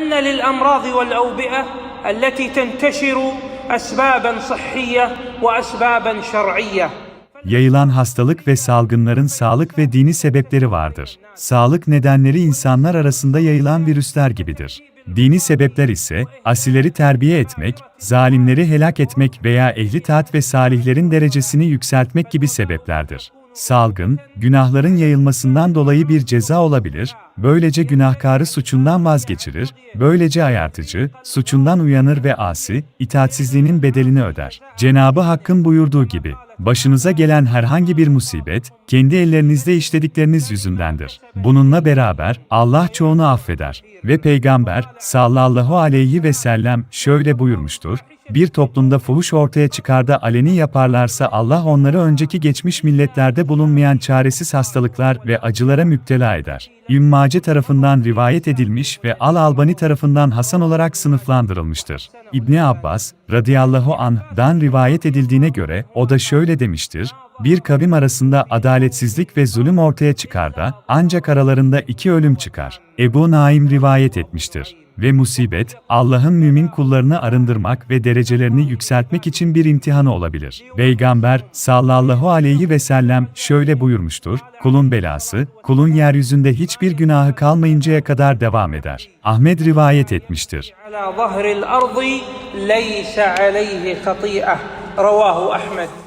أن للأمراض والأوبئة التي تنتشر أسبابا صحية وأسبابا شرعية Yayılan hastalık ve salgınların sağlık ve dini sebepleri vardır. Sağlık nedenleri insanlar arasında yayılan virüsler gibidir. Dini sebepler ise, asileri terbiye etmek, zalimleri helak etmek veya ehli taat ve salihlerin derecesini yükseltmek gibi sebeplerdir. Salgın, günahların yayılmasından dolayı bir ceza olabilir, böylece günahkarı suçundan vazgeçirir, böylece ayartıcı, suçundan uyanır ve asi, itaatsizliğinin bedelini öder. Cenabı Hakk'ın buyurduğu gibi, Başınıza gelen herhangi bir musibet, kendi ellerinizde işledikleriniz yüzündendir. Bununla beraber Allah çoğunu affeder ve Peygamber sallallahu aleyhi ve sellem şöyle buyurmuştur: Bir toplumda fuhuş ortaya çıkar da aleni yaparlarsa Allah onları önceki geçmiş milletlerde bulunmayan çaresiz hastalıklar ve acılara müptela eder. İmmace tarafından rivayet edilmiş ve Al-Albani tarafından Hasan olarak sınıflandırılmıştır. İbni Abbas, radıyallahu anh'dan rivayet edildiğine göre, o da şöyle demiştir, bir kavim arasında adaletsizlik ve zulüm ortaya çıkar da, ancak aralarında iki ölüm çıkar. Ebu Naim rivayet etmiştir. Ve musibet, Allah'ın mümin kullarını arındırmak ve derecelerini yükseltmek için bir imtihanı olabilir. Peygamber sallallahu aleyhi ve sellem şöyle buyurmuştur, kulun belası, kulun yeryüzünde hiçbir günahı kalmayıncaya kadar devam eder. Ahmet rivayet etmiştir. Ravahu Ahmet